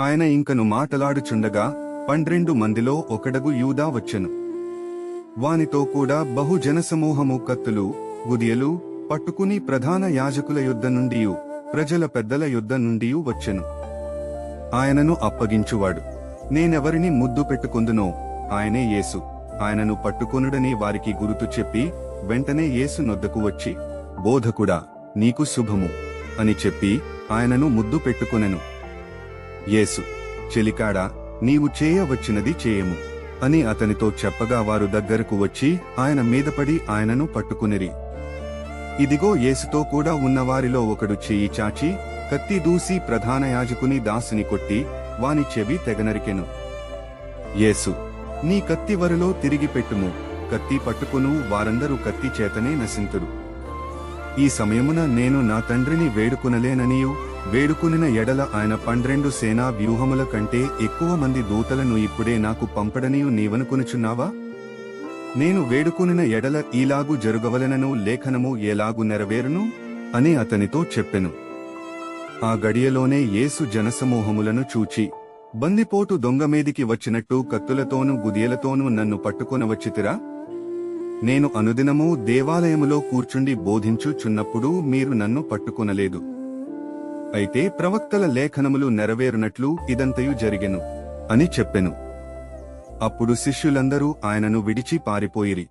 ఆయన ఇంకను మాటలాడుచుండగా పండ్రెండు మందిలో ఒకడగు యూదా వచ్చెను. వానితో కూడా బహు జనసమూహము కత్తులు గుదియలు పట్టుకుని ప్రధాన యాజకుల యుద్ధ నుండి ప్రజల పెద్దల యుద్ధ నుండి వచ్చెను. ఆయనను అప్పగించువాడు. నేనెవరిని ముద్దు పెట్టుకుందునో ఆయనే యేసు. ఆయనను పట్టుకొనుడని వారికి గురుతు చెప్పి వెంటనే యేసు నొద్దకు వచ్చి బోధకుడా నీకు శుభము అని చెప్పి ఆయనను ముద్దు పెట్టుకొనెను. యేసు చెలికాడా నీవు చేయవచ్చినది చేయము అని అతనితో చెప్పగా వారు దగ్గరకు వచ్చి ఆయన మీదపడి ఆయనను పట్టుకునిరి. ఇదిగో యేసుతో కూడా ఉన్నవారిలో ఒకడు చెయ్యి చాచి కత్తి దూసి ప్రధాన యాజకుని దాసుని కొట్టి వాని చెవి తెగనరికెను. యేసు నీ కత్తి వరలో తిరిగి పెట్టుము కత్తి పట్టుకును వారందరూ కత్తి చేతనే నశింతురు. ఈ సమయమున నేను నా తండ్రిని వేడుకునలేననియు? వేడుకునిన ఎడల ఆయన పండ్రెండు సేనా వ్యూహముల కంటే ఎక్కువ మంది దూతలను ఇప్పుడే నాకు పంపడనియు నీవనుకునుచున్నావా? నేను వేడుకునిన ఎడల ఈలాగు జరుగవలెనను లేఖనము ఎలాగు నెరవేరును? అని అతనితో చెప్పెను. ఆ గడియలోనే యేసు జనసమూహములను చూచి బందిపోటు దొంగమీదికి వచ్చినట్టు కత్తులతోనూ గుదియలతోనూ నన్ను పట్టుకొనవచ్చితిరా? నేను అనుదినము దేవాలయములో కూర్చుండి బోధించుచున్నప్పుడు మీరు నన్ను పట్టుకొనలేదు. అయితే ప్రవక్తల లేఖనములు నెరవేరునట్లు ఇదంతయు జరిగెను అని చెప్పెను. అప్పుడు శిష్యులందరూ ఆయనను విడిచి పారిపోయిరి.